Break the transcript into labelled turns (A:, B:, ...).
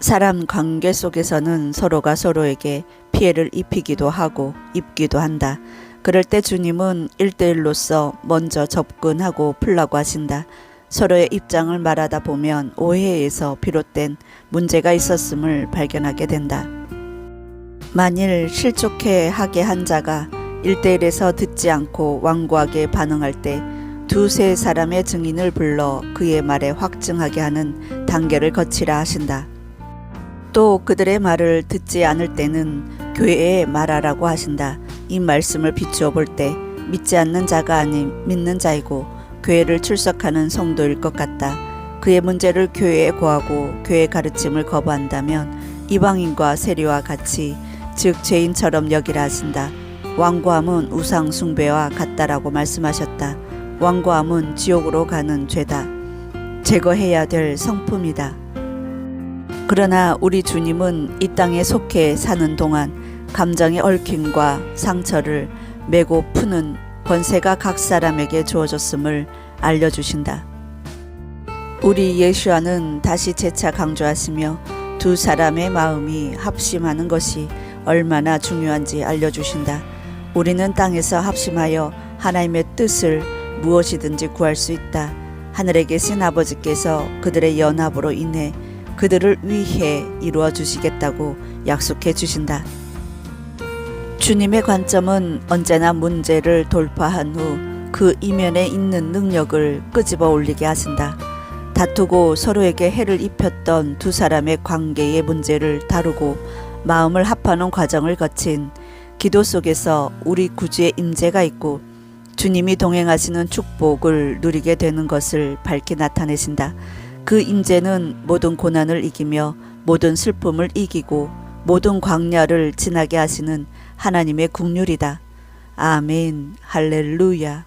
A: 사람 관계 속에서는 서로가 서로에게 피해를 입히기도 하고 입기도 한다. 그럴 때 주님은 일대일로서 먼저 접근하고 풀라고 하신다. 서로의 입장을 말하다 보면 오해에서 비롯된 문제가 있었음을 발견하게 된다. 만일 실족해 하게 한 자가 일대일에서 듣지 않고 완고하게 반응할 때 두세 사람의 증인을 불러 그의 말에 확증하게 하는 단계를 거치라 하신다. 또 그들의 말을 듣지 않을 때는 교회에 말하라고 하신다. 이 말씀을 비추어 볼 때 믿지 않는 자가 아닌 믿는 자이고 교회를 출석하는 성도일 것 같다. 그의 문제를 교회에 고하고 교회 가르침을 거부한다면 이방인과 세리와 같이 즉 죄인처럼 여기라 하신다. 왕고함은 우상 숭배와 같다라고 말씀하셨다. 왕고함은 지옥으로 가는 죄다. 제거해야 될 성품이다. 그러나 우리 주님은 이 땅에 속해 사는 동안 감정의 얽힘과 상처를 메고 푸는 권세가 각 사람에게 주어졌음을 알려주신다. 우리 예수와는 다시 재차 강조하시며 두 사람의 마음이 합심하는 것이 얼마나 중요한지 알려주신다. 우리는 땅에서 합심하여 하나님의 뜻을 무엇이든지 구할 수 있다. 하늘에 계신 아버지께서 그들의 연합으로 인해 그들을 위해 이루어 주시겠다고 약속해 주신다. 주님의 관점은 언제나 문제를 돌파한 후 그 이면에 있는 능력을 끄집어 올리게 하신다. 다투고 서로에게 해를 입혔던 두 사람의 관계의 문제를 다루고 마음을 합하는 과정을 거친 기도 속에서 우리 구주의 임재가 있고 주님이 동행하시는 축복을 누리게 되는 것을 밝히 나타내신다. 그 임재는 모든 고난을 이기며 모든 슬픔을 이기고 모든 광야를 지나게 하시는 하나님의 국률이다. 아멘. 할렐루야.